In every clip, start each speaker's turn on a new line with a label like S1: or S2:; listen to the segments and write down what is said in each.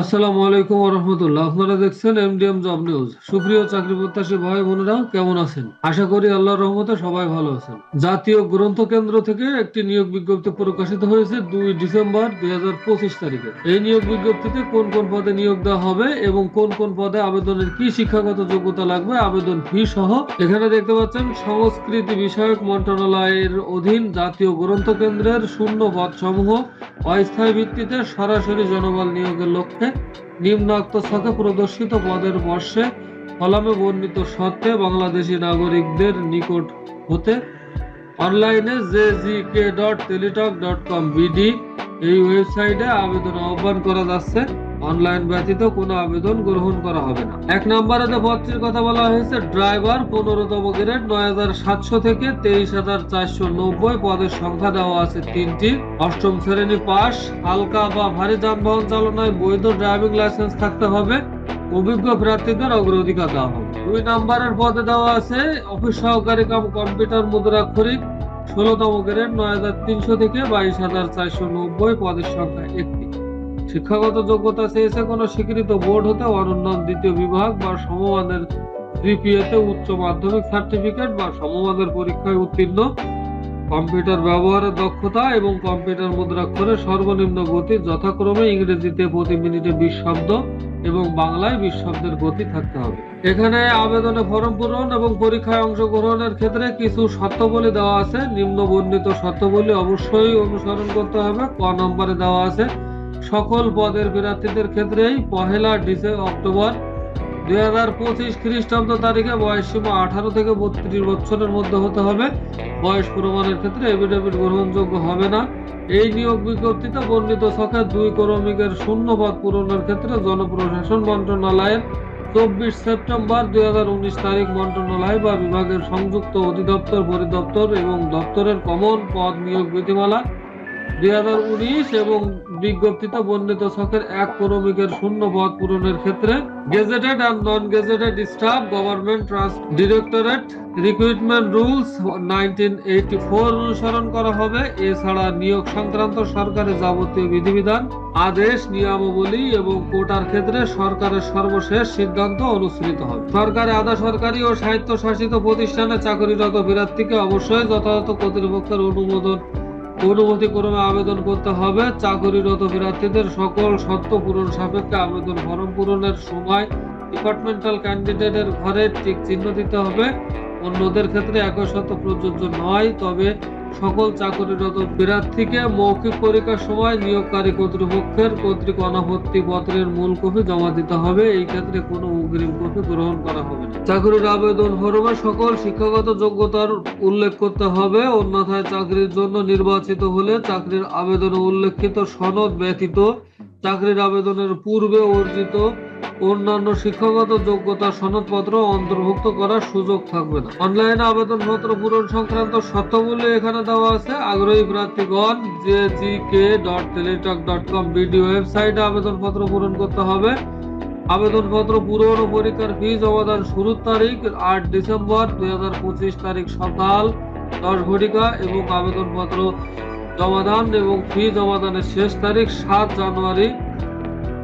S1: আসসালামু আলাইকুম রহমতুল্লাহ। আপনারা দেখছেন এমডিএম জব নিউজ সুপ্রিয় চাকরি প্রত্যাশী ভাই বোনেরা, কেমন আছেন? আশা করি রহমতে সবাই ভালো আছেন। জাতীয় গ্রন্থ কেন্দ্র থেকে একটি নিয়োগ বিজ্ঞপ্তি প্রকাশিত হয়েছে দুই ডিসেম্বর দুই তারিখে। এই নিয়োগ বিজ্ঞপ্তিতে কোন কোন পদে নিয়োগ দেওয়া হবে এবং কোন কোন পদে আবেদনের কি শিক্ষাগত যোগ্যতা লাগবে, আবেদন ফি সহ এখানে দেখতে পাচ্ছেন সংস্কৃতি বিষয়ক মন্ত্রণালয়ের অধীন জাতীয় গ্রন্থ কেন্দ্রের শূন্য পদ সমূহ অস্থায়ী ভিত্তিতে সরাসরি জনবল নিয়োগের লক্ষ্যে নিম্নাক্ত ছকে প্রদর্শিত পদের বর্ষে কলামে বর্ণিত সত্ত্বে বাংলাদেশি নাগরিকদের নিকট হতে। অনলাইনে J G K dot Teletalk dot com BD এই ওয়েবসাইটে আবেদন আহ্বান করা যাচ্ছে। অনলাইন ব্যতীত কোনো আবেদন গ্রহণ করা হবে না। এক নম্বরে যে পদটির কথা বলা হয়েছে, ড্রাইভার পনেরোতম গ্রেড, নয় হাজার সাতশো থেকে তেইশ হাজার চারশো নব্বই পদের সংখ্যা দেওয়া আছে তিনটি। অষ্টম শ্রেণি পাস, হালকা বা ভারী যানবাহন চালনায় বৈধ ড্রাইভিং লাইসেন্স থাকতে হবে। অভিজ্ঞ প্রার্থীদের অগ্রাধিকার দেওয়া হবে। দুই নম্বরের পদে দেওয়া আছে, অফিস সহকারী কাম কম্পিউটার মুদ্রাক্ষরিক, ষোলতম গ্রেড, নয় হাজার তিনশো থেকে বাইশ হাজার চারশো নব্বই পদের সংখ্যা একটি। শিক্ষাগত যোগ্যতা চেয়েছে কোনো স্বীকৃত বোর্ড হতে অনন্য দ্বিতীয় বিভাগ বা সমমানের জিপিএতে উচ্চ মাধ্যমিক সার্টিফিকেট বা সমমানের পরীক্ষায় উত্তীর্ণ। কম্পিউটার ব্যবহারের দক্ষতা এবং কম্পিউটার মুদ্রাক্ষরের সর্বনিম্ন গতি যথাক্রমে ইংরেজিতে প্রতি মিনিটে বিশ শব্দ এবং বাংলায় বিশ শব্দের গতি থাকতে হবে। এখানে আবেদনে ফর্ম পূরণ এবং পরীক্ষায় অংশগ্রহণের ক্ষেত্রে কিছু শর্তাবলী দেওয়া আছে। নিম্ন বর্ণিত শর্তাবলী অবশ্যই অনুসরণ করতে হবে। ক নম্বরে দেওয়া আছে সকল পদের প্রার্থীদের ক্ষেত্রেই পহেলা অক্টোবর দুই হাজার পঁচিশ খ্রিস্টাব্দ তারিখে বয়স সীমা আঠারো থেকে বত্রিশ বছরের মধ্যে হতে হবে। বয়স প্রমাণের ক্ষেত্রে এফিডেভিট গ্রহণযোগ্য হবে না। এই নিয়োগ বিজ্ঞপ্তিতে বর্ণিত ছকে দুই কর্মীকের শূন্য পদ পূরণের ক্ষেত্রে জনপ্রশাসন মন্ত্রণালয়ের চব্বিশ সেপ্টেম্বর দুই হাজার উনিশ তারিখ মন্ত্রণালয় বা বিভাগের সংযুক্ত অধিদপ্তর, পরিদপ্তর এবং দপ্তরের কমন পদ নিয়োগ বিধিমালা এবং বিজ্ঞপ্তিতে বর্ণিত ছকের এক কর্মীকের শূন্য পদ পূরণের ক্ষেত্রে gazetted and non gazetted staff government trust directorate recruitment rules nineteen অনুসরণ করা হবে। এছাড়া নিয়োগ সংক্রান্ত সরকারের যাবতীয় বিধিবিধান, আদেশ, নিয়মাবলী এবং কোটার ক্ষেত্রে সরকারের সর্বশেষ সিদ্ধান্ত অনুসৃত হবে। সরকারি আধা সরকারি ও স্বায়ত্তশাসিত প্রতিষ্ঠানে চাকরিরত প্রার্থীকে অবশ্যই যথাযথ কর্তৃপক্ষের অনুমোদন অনুমতি ক্রমে আবেদন করতে হবে। চাকরিরত প্রার্থীদের সকল শর্ত পূরণ সাপেক্ষে আবেদন ফর্ম পূরণের সময় ডিপার্টমেন্টাল ক্যান্ডিডেটের ঘরে টিক চিহ্ন দিতে হবে। অন্যদের ক্ষেত্রে একই শর্ত প্রযোজ্য নয়, তবে সকল চাকরিরত প্রার্থীকে মৌখিক পরীক্ষার সময় নিয়োগকারী কর্তৃপক্ষের কর্তৃক অনাপত্তি পত্রের মূল কপি জমা দিতে হবে। এই ক্ষেত্রে কোনো অগ্রিম কপি গ্রহণ করা হবে না। চাকরির আবেদন ফর্মে সকল শিক্ষাগত যোগ্যতার উল্লেখ করতে হবে। অন্যথায় চাকরির জন্য নির্বাচিত হলে চাকরির আবেদনে উল্লেখিত সনদ ব্যতীত চাকরির আবেদনের পূর্বে অর্জিত অন্যান্য শিক্ষাগত যোগ্যতা সনদপত্র অন্তর্ভুক্ত করার সুযোগ থাকবে না। অনলাইনে আবেদনপত্র পূরণ সংক্রান্ত শর্তাবলী এখানে দেওয়া আছে। আগ্রহী প্রার্থীগণ J G K dot Teletalk dot com BD ওয়েবসাইটে আবেদনপত্র পূরণ করতে হবে। আবেদনপত্র পূরণ ও পরীক্ষার ফি জমাদান শুরুর তারিখ আট ডিসেম্বর দু হাজার পঁচিশ তারিখ সকাল দশ ঘটিকা এবং আবেদনপত্র জমাদান এবং ফি জমাদানের শেষ তারিখ সাত জানুয়ারি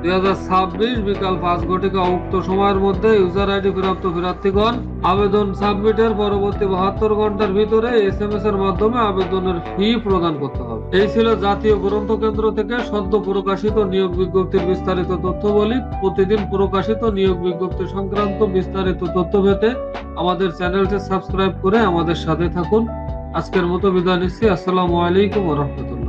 S1: দুই হাজার ছাব্বিশ বিকাল পাঁচ ঘটিকা উক্ত সময়ের মধ্যে ইউজার আইডি প্রাপ্ত প্রার্থীগণ আবেদন সাবমিটের পরবর্তী বাহাত্তর ঘণ্টার ভিতরে এস এম এস এর মাধ্যমে আবেদনের ফি প্রদান করতে হবে। এই ছিল জাতীয় গ্রন্থ কেন্দ্র থেকে সদ্য প্রকাশিত নিয়োগ বিজ্ঞপ্তির বিস্তারিত তথ্য বলি। প্রতিদিন প্রকাশিত নিয়োগ বিজ্ঞপ্তি সংক্রান্ত বিস্তারিত তথ্য পেতে আমাদের চ্যানেলটি সাবস্ক্রাইব করে আমাদের সাথে থাকুন। আজকের মতো বিদায় নিচ্ছি। আসসালামু আলাইকুম রহমতুল্লাহ।